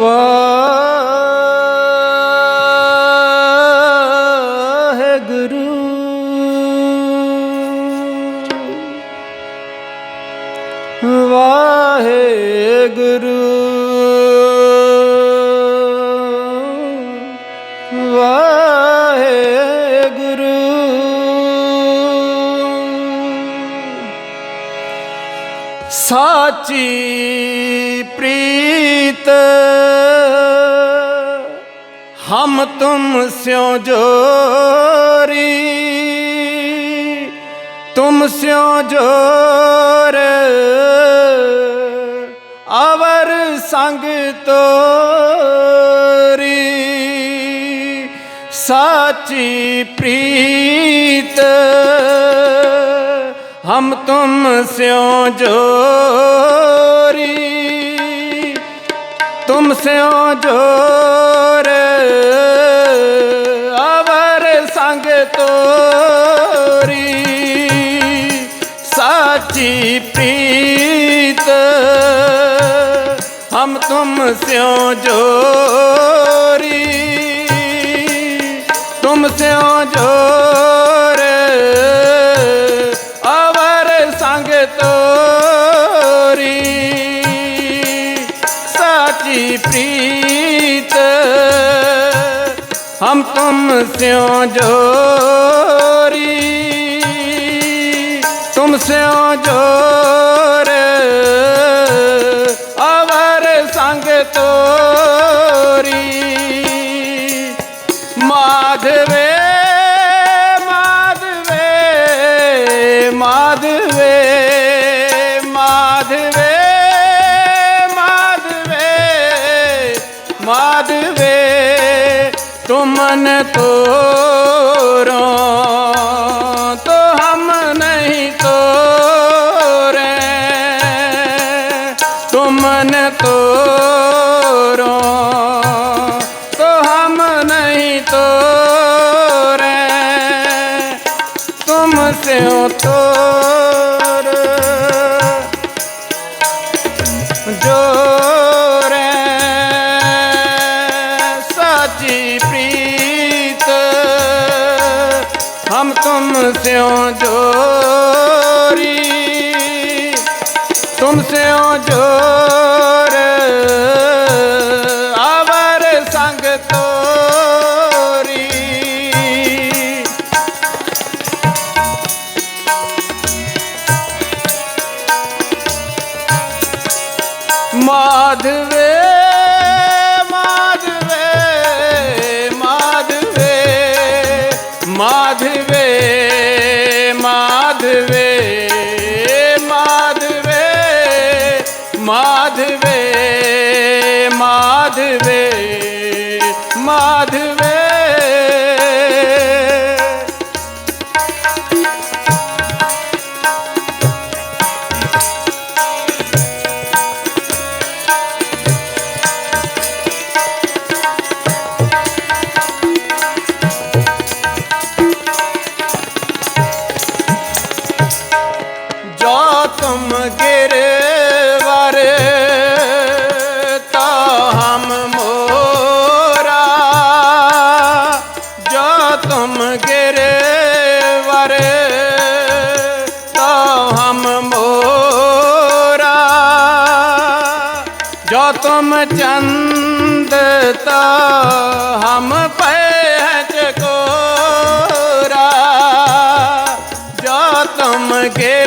Allah. ਸਾਚੀ ਪ੍ਰੀਤ ਹਮ ਤੁਮ ਸਿਓ ਜੋਰੀ ਤੁਮ ਸਿਓ ਜੋਰ ਅਵਰ ਸੰਗ ਤੋਰੀ। ਸਾਚੀ ਪ੍ਰੀਤ ਹਮ ਤੁਮ ਸਿਓ ਜੋਰੀ, ਤੁਮ ਸਿਓ ਜੋਰ ਆਵਰ ਸੰਗ ਤੋਰੀ। ਸਾਚੀ ਪ੍ਰੀਤ, ਹਮ ਤੁਮ ਸਿਓ ਜੋਰੀ, ਤੁਮ ਸਿਓ ਜੋਰ। ਸਾਚੀ ਪ੍ਰੀਤ ਹਮ ਤੁਮ ਸਿਓ ਜੋਰੀ ਤੁਮ ਸਿਓ ਜੋ मन तोरो तो हम नहीं तोरे तुम मन तोरो तो हम नहीं तोरे तुमसे तो ਨਾਮ ਤੁਮ ਸਿਉ ਜੋਰੀ। ਤੁਮ ਸਿਉ ਜੋਰ। ਆਵਰ ਸੰਗ ਤੋਰੀ। ਮਾਧਵੇ तो हम पे को जो तुम के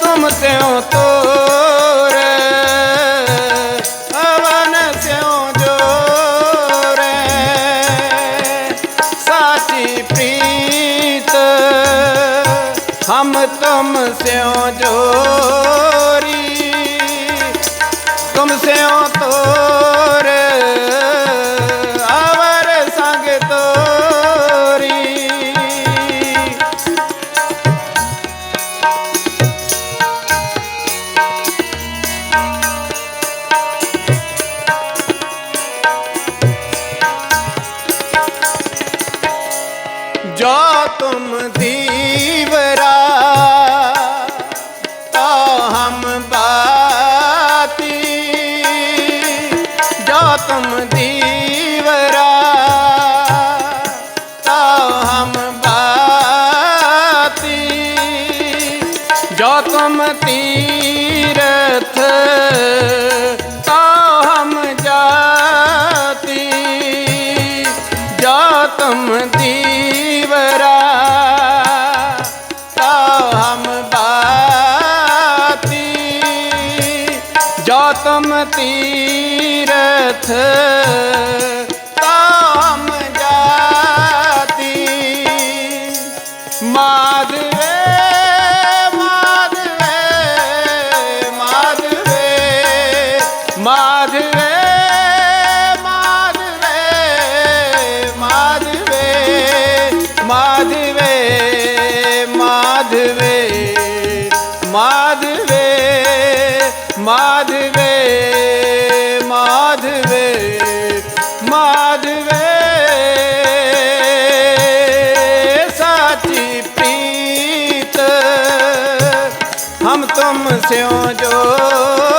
ਤੁਮ ਸਿਉ ਤੋਰ ਅਵਨ ਸਿਉ ਜੋਰ। ਸਾਚੀ ਪ੍ਰੀਤ ਹਮ ਤੁਮ ਸਿਉ নাম ਮਾਧਵੇ ਸਾਚੀ ਪ੍ਰੀਤ ਹਮ ਤੁਮ ਸਿਓ ਜੋ।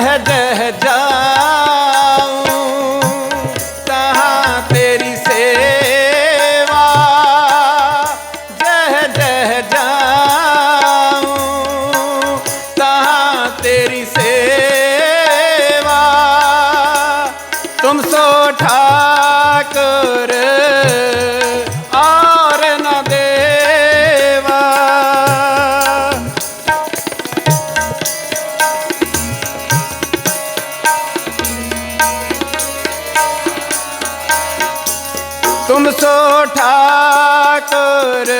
दह जा ਤੁਮ ਸੋ ਠਾਕੁਰ।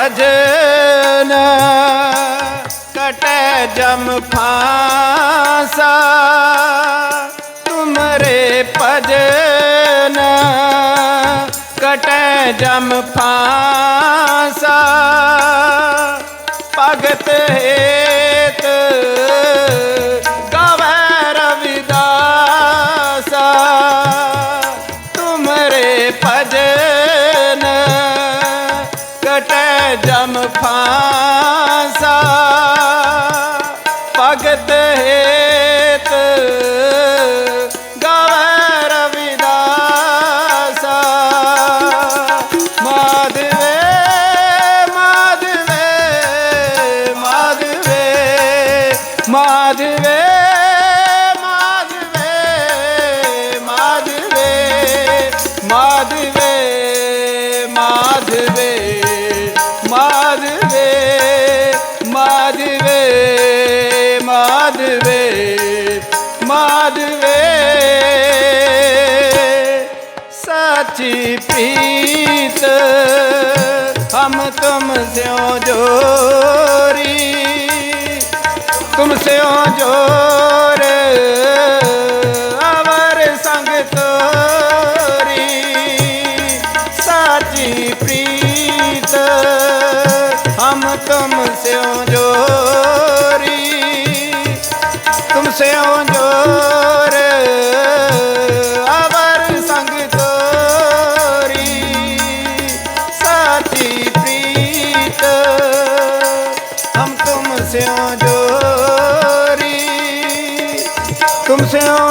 ਭਜਨ ਕਟੈ ਜਮ ਫਾਸਾ। ਤੁਮਰੇ ਭਜਨ ਕਟੈ ਜਮ ਫਾਸਾ। ਭਗਤ ਹੇਤ ਭਗਤ ਹੇਤ ਗਾਵੇ ਰਵਿਦਾਸਾ। ਮਾਧਵੇ ਮਾਧਵੇ ਮਾਧਵੇ ਮਾਧਵੇ ਮਾਧਵੇ ਮਾਧਵੇ ਮਾਧਵੇ ਮਾਦਵੇ ਮਾਦਵੇ ਸਾਚੀ ਪੀਤ ਹਮ ਤੁਮ ਸਿਓ ਜੋਰੀ। ਤੁਮ ਸਿਓ ਜੋਰ ਆਵਰ ਸੰਗ ਤੋਰੀ। ਸਾਚੀ ਪ੍ਰੀਤ, ਹਮ ਤੁਮ ਸਿਓ Hare Om.